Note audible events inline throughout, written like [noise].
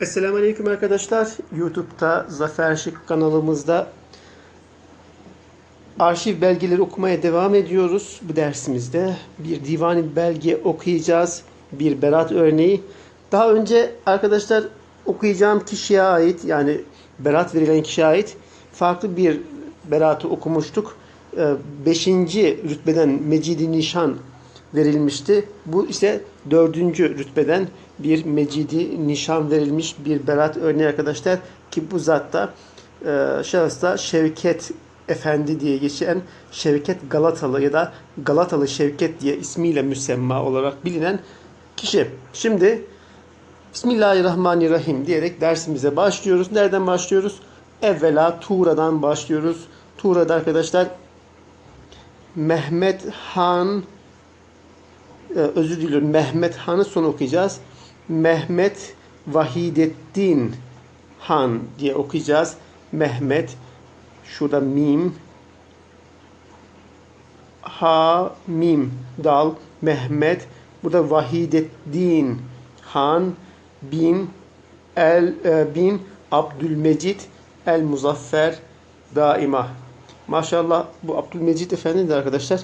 Esselamu Aleyküm arkadaşlar. YouTube'da Zafer Şık kanalımızda arşiv belgeleri okumaya devam ediyoruz. Bu dersimizde bir divani belge okuyacağız. Bir berat örneği. Daha önce arkadaşlar okuyacağım kişiye ait yani berat verilen kişiye ait farklı bir beratı okumuştuk. 5. rütbeden Mecidi Nişan verilmişti. Bu ise dördüncü rütbeden bir mecidi nişan verilmiş bir berat örneği arkadaşlar ki bu zatta e, şahısta Şevket Efendi diye geçen Şevket Galatalı ya da Galatalı Şevket diye ismiyle müsemma olarak bilinen kişi. Şimdi Bismillahirrahmanirrahim diyerek dersimize başlıyoruz. Nereden başlıyoruz? Evvela Tuğra'dan başlıyoruz. Tuğra'da arkadaşlar Mehmet Han özür diliyorum. Mehmet Han'ı son okuyacağız. Mehmet Vahidettin Han diye okuyacağız. Mehmet şurada mim. Ha mim. Dal. Mehmet. Burada Vahidettin Han. Bin. El e, bin. Abdülmecid el Muzaffer daima. Maşallah bu Abdülmecid Efendi de arkadaşlar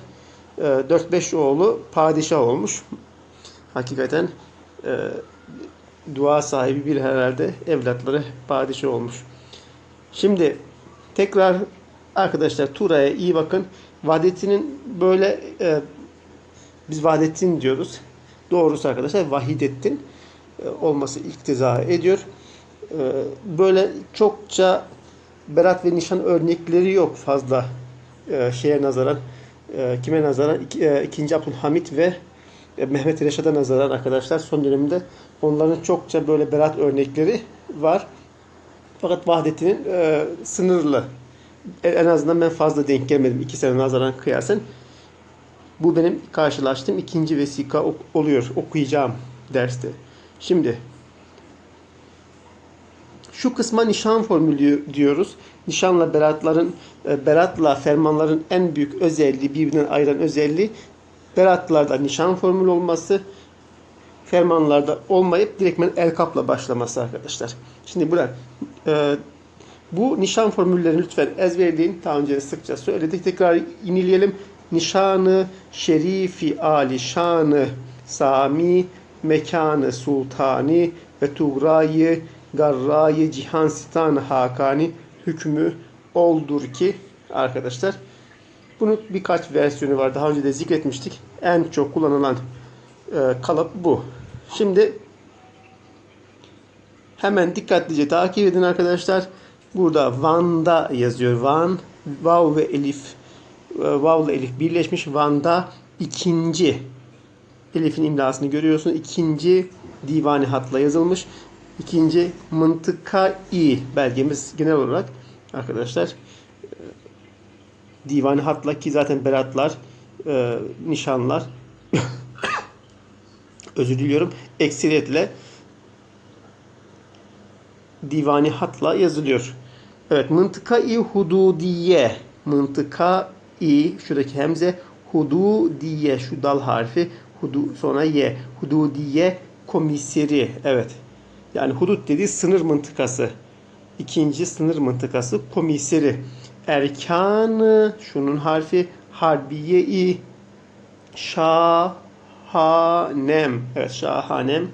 4-5 oğlu padişah olmuş. Hakikaten e, dua sahibi bir herhalde evlatları padişah olmuş. Şimdi tekrar arkadaşlar Tura'ya iyi bakın. Vahdettin'in böyle e, biz Vahdettin diyoruz. Doğrusu arkadaşlar Vahidettin e, olması iktiza ediyor. E, böyle çokça berat ve nişan örnekleri yok fazla e, şeye nazaran e, kime nazaran? İk, e, ikinci Abdülhamit ve e, Mehmet Reşad'a nazaran arkadaşlar son dönemde onların çokça böyle berat örnekleri var. Fakat Vahdettin'in e, sınırlı. En, en azından ben fazla denk gelmedim. iki sene nazaran kıyasen. Bu benim karşılaştığım ikinci vesika ok- oluyor. Okuyacağım derste. Şimdi şu kısma nişan formülü diyoruz. Nişanla beratların, e, beratla fermanların en büyük özelliği, birbirinden ayıran özelliği beratlarda nişan formülü olması, fermanlarda olmayıp direktmen el kapla başlaması arkadaşlar. Şimdi burada e, bu nişan formüllerini lütfen ezberleyin. Daha önce sıkça söyledik. Tekrar inileyelim. Nişanı, şerifi, ali, şanı, sami, mekanı, sultani ve tuğrayı, garrayı, cihan, sitan, hakani hükmü oldur ki arkadaşlar bunun birkaç versiyonu var. Daha önce de zikretmiştik. En çok kullanılan e, kalıp bu. Şimdi hemen dikkatlice takip edin arkadaşlar. Burada Van'da yazıyor. Van, Vav ve Elif e, Vav ile Elif birleşmiş. Van'da ikinci Elif'in imlasını görüyorsun. İkinci divani hatla yazılmış. İkinci mıntıka i belgemiz genel olarak. Arkadaşlar e, divani hatla ki zaten beratlar, e, nişanlar. [coughs] Özür diliyorum. Ekseriyetle divani hatla yazılıyor. Evet mıntıka-i hududiye. Mıntıka-i şuradaki hemze hududiye şu dal harfi hudu sonra ye. Hududiye komiseri evet yani hudut dediği sınır mıntıkası. İkinci sınır mıntıkası komiseri. Erkanı şunun harfi harbiye-i şahanem. Evet şahanem.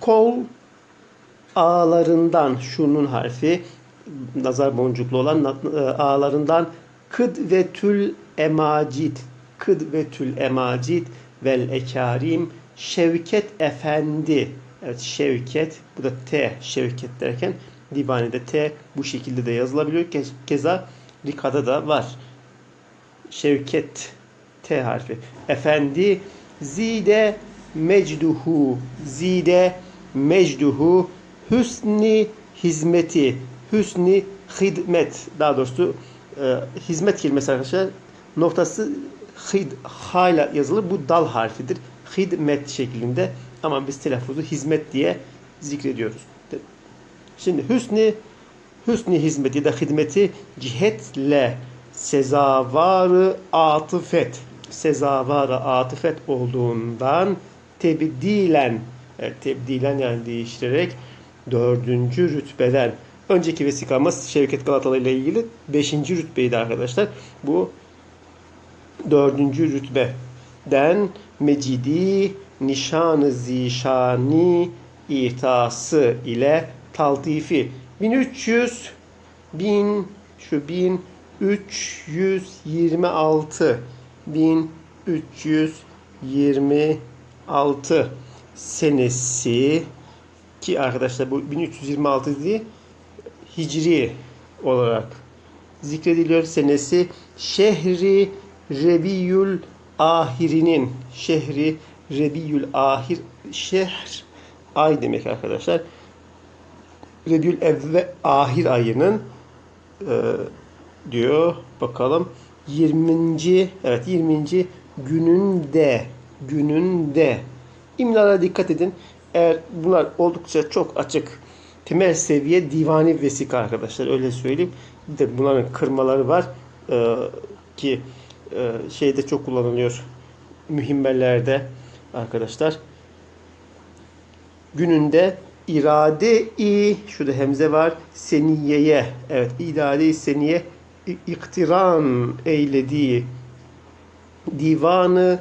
Kol ağlarından şunun harfi nazar boncuklu olan e, ağlarından kıd ve tül emacid kıd ve tül emacid vel ekarim Şevket Efendi evet Şevket bu da T Şevket derken Dibane'de T bu şekilde de yazılabiliyor. Keza Rika'da da var. Şevket T harfi. Efendi zide mecduhu zide mecduhu hüsni hizmeti hüsni hidmet daha doğrusu e, hizmet kelimesi arkadaşlar noktası hid hala yazılır. Bu dal harfidir. Hidmet şeklinde ama biz telaffuzu hizmet diye zikrediyoruz. Şimdi hüsni hüsni hizmeti de hizmeti cihetle sezavarı atıfet sezavarı atıfet olduğundan tebdilen Evet, tebdilen yani değiştirerek dördüncü rütbeden. Önceki vesikamız Şevket Galatalı ile ilgili beşinci rütbeydi arkadaşlar. Bu dördüncü rütbeden mecidi nişanı zişani itası ile taltifi 1300 bin şu 1326 1326 senesi ki arkadaşlar bu 1326 diye hicri olarak zikrediliyor senesi. Şehri Rebiyül Ahirinin şehri Rebiyül Ahir şehr ay demek arkadaşlar. Rebiyül Evve Ahir ayının e, diyor bakalım 20. evet 20. gününde gününde imlara dikkat edin. Eğer bunlar oldukça çok açık temel seviye divani vesika arkadaşlar öyle söyleyeyim. Bir de bunların kırmaları var Ee, ki şeyde çok kullanılıyor mühimmellerde arkadaşlar. Gününde irade-i şurada hemze var seniyeye evet irade-i seniye iktiran eylediği divanı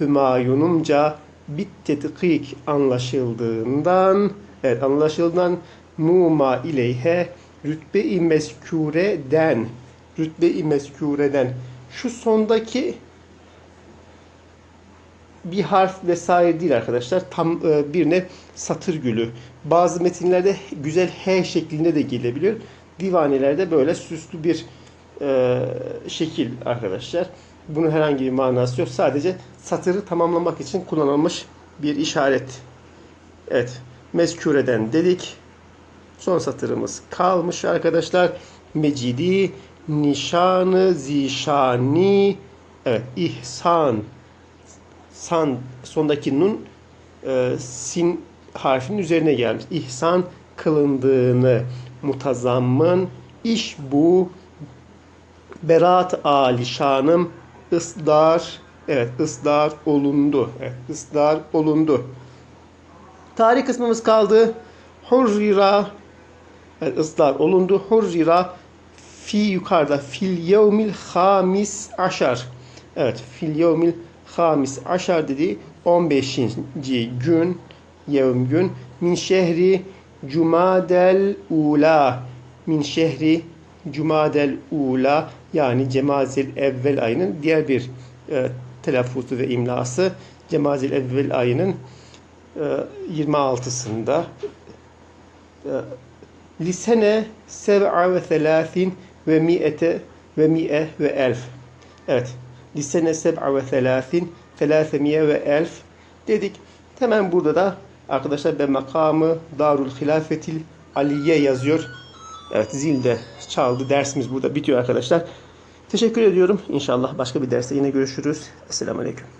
Hümayunumca bit tetkik anlaşıldığından evet anlaşıldığından numa ileyhe rütbe-i mezkureden rütbe-i mezkureden şu sondaki bir harf vesaire değil arkadaşlar. Tam e, birine satır gülü. Bazı metinlerde güzel H şeklinde de gelebiliyor. Divanelerde böyle süslü bir e, şekil arkadaşlar. Bunun herhangi bir manası yok. Sadece satırı tamamlamak için kullanılmış bir işaret. Evet. Mezkureden dedik. Son satırımız kalmış arkadaşlar. Mecidi, nişanı, zişani, evet, ihsan, san sondaki nun e, sin harfinin üzerine gelmiş. İhsan kılındığını mutazammın iş bu berat alişanım ısdar evet ısdar olundu. Evet, ısdar olundu. Tarih kısmımız kaldı. Hurrira evet, ısdar olundu. Hurrira fi yukarıda fil yevmil hamis aşar. Evet fil yevmil hamis aşar dedi 15. gün yevm gün min şehri cumadel ula min şehri cumadel ula yani cemazil evvel ayının diğer bir e, telaffuzu ve imlası cemazil evvel ayının e, 26'sında e, lisene seb'a ve ve mi'ete ve mi'e ve elf. Evet. Lisene seb'a ve thelâthin thelâthemiye ve elf dedik. Hemen burada da arkadaşlar ben makamı Darul Hilafetil Aliye yazıyor. Evet zil de çaldı. Dersimiz burada bitiyor arkadaşlar. Teşekkür ediyorum. İnşallah başka bir derste yine görüşürüz. Esselamu Aleyküm.